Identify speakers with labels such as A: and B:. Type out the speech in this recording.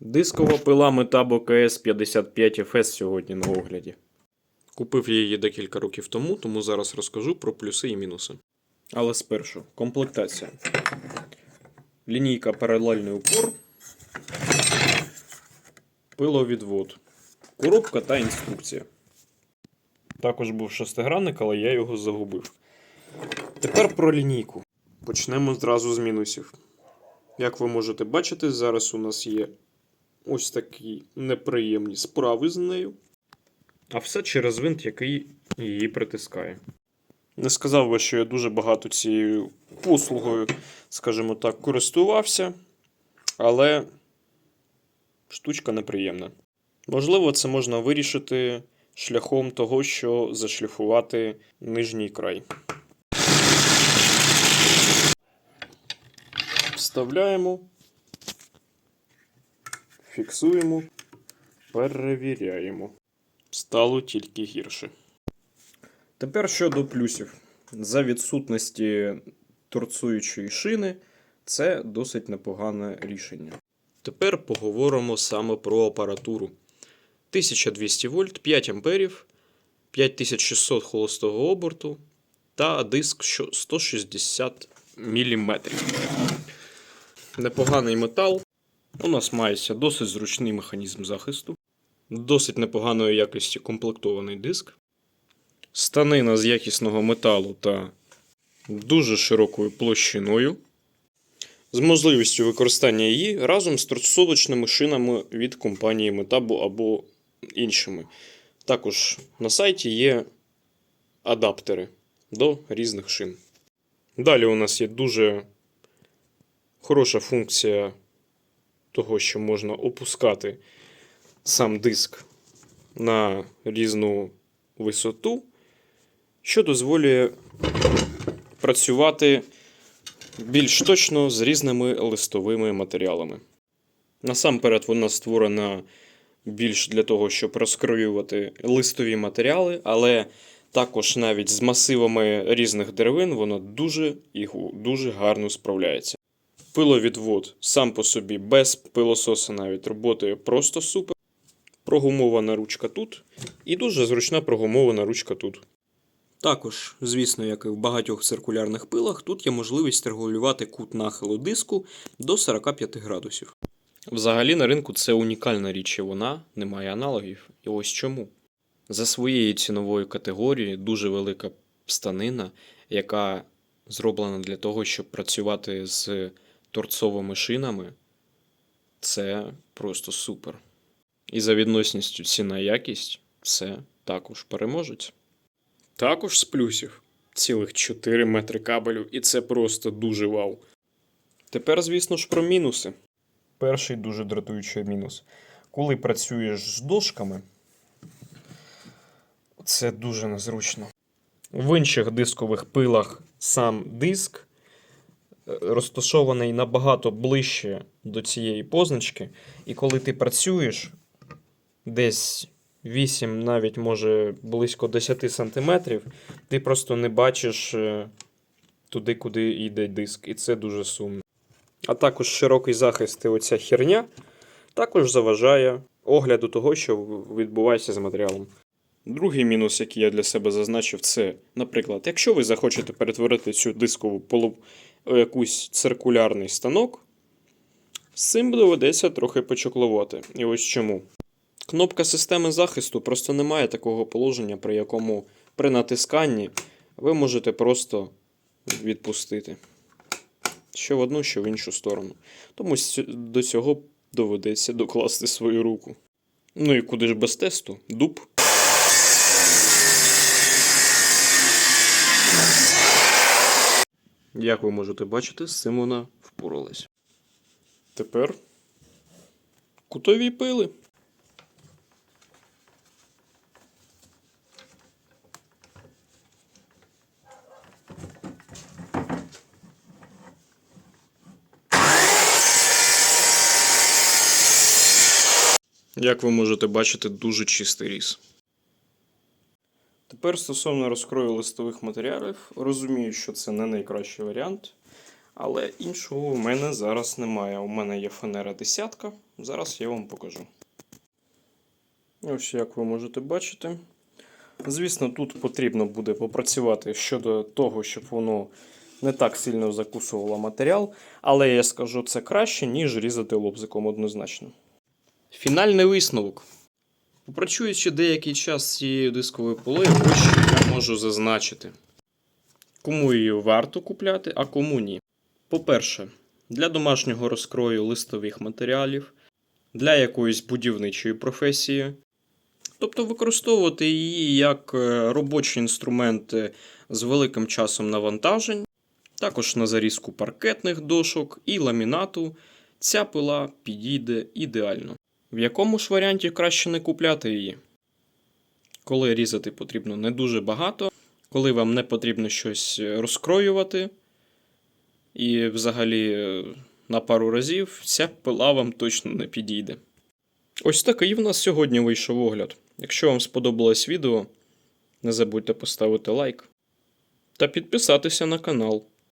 A: Дискова пила Metabo КС 55 FS сьогодні на огляді. Купив я її декілька років тому, тому зараз розкажу про плюси і мінуси. Але спершу комплектація. Лінійка паралельний упор. Пиловідвод. Коробка та інструкція. Також був шестигранник, але я його загубив. Тепер про лінійку. Почнемо зразу з мінусів. Як ви можете бачити, зараз у нас є ось такі неприємні справи з нею. А все через винт, який її притискає. Не сказав би, що я дуже багато цією послугою, скажімо так, користувався, але штучка неприємна. Можливо, це можна вирішити шляхом того, що зашліфувати нижній край. Вставляємо, фіксуємо, перевіряємо. Стало тільки гірше. Тепер щодо плюсів. За відсутності торцуючої шини, це досить непогане рішення. Тепер поговоримо саме про апаратуру. 1200 вольт, 5 амперів, 5600 холостого оберту та диск 160 мм. Непоганий метал. У нас мається досить зручний механізм захисту, досить непоганої якості комплектований диск, станина з якісного металу та дуже широкою площиною, з можливістю використання її разом з торцовочними шинами від компанії Metabo або іншими. Також на сайті є адаптери до різних шин. Далі у нас є дуже хороша функція того, що можна опускати сам диск на різну висоту, що дозволює працювати більш точно з різними листовими матеріалами. Насамперед, вона створена більш для того, щоб розкроювати листові матеріали, але також навіть з масивами різних деревин вона дуже дуже гарно справляється. Пиловідвод сам по собі без пилососа навіть роботає просто супер. Прогумована ручка тут, і дуже зручна прогумована ручка тут. Також, звісно, як і в багатьох циркулярних пилах, тут є можливість регулювати кут нахилу диску до 45 градусів. Взагалі на ринку це унікальна річ, і вона не має аналогів. І ось чому. За своєю ціновою категорією дуже велика станина, яка зроблена для того, щоб працювати з торцовими шинами, це просто супер. І за відносністю ціна якість це також переможець. Також з плюсів цілих 4 метри кабелю, і це просто дуже вау. Тепер, звісно ж, про мінуси. Перший дуже дратуючий мінус. Коли працюєш з дошками, це дуже незручно. В інших дискових пилах сам диск розташований набагато ближче до цієї позначки, і коли ти працюєш десь 8, навіть може близько 10 сантиметрів, ти просто не бачиш е, туди, куди йде диск, і це дуже сумно. А також широкий захист і оця херня також заважає огляду того, що відбувається з матеріалом. Другий мінус, який я для себе зазначив, це, наприклад, якщо ви захочете перетворити цю дискову полу якийсь циркулярний станок, з цим доведеться трохи почоклувати. І ось чому. Кнопка системи захисту просто не має такого положення, при якому при натисканні ви можете просто відпустити. Що в одну, що в іншу сторону. Тому до цього доведеться докласти свою руку. Ну і куди ж без тесту? Дуб. Як ви можете бачити, з цим вона впоралась. Тепер кутові пили. Як ви можете бачити, дуже чистий ріс. Тепер стосовно розкрою листових матеріалів, розумію, що це не найкращий варіант, Але іншого у мене зараз немає. У мене є фанера десятка. Зараз я вам покажу. Ось як ви можете бачити. Звісно, тут потрібно буде попрацювати щодо того, щоб воно не так сильно закусувало матеріал, але я скажу це краще, ніж різати лобзиком однозначно. Фінальний висновок. Попрацюючи деякий час з цією дисковою полею, ось що я можу зазначити. Кому її варто купляти, а кому ні. По-перше, для домашнього розкрою листових матеріалів, для якоїсь будівничої професії. Тобто використовувати її як е, робочий інструмент е, з великим часом навантажень, також на зарізку паркетних дошок і ламінату. Ця пила підійде ідеально. В якому ж варіанті краще не купляти її? Коли різати потрібно не дуже багато, коли вам не потрібно щось е, розкроювати, і взагалі е, на пару разів ця пила вам точно не підійде. Ось такий в нас сьогодні вийшов огляд. Якщо вам сподобалось відео, не забудьте поставити лайк та підписатися на канал.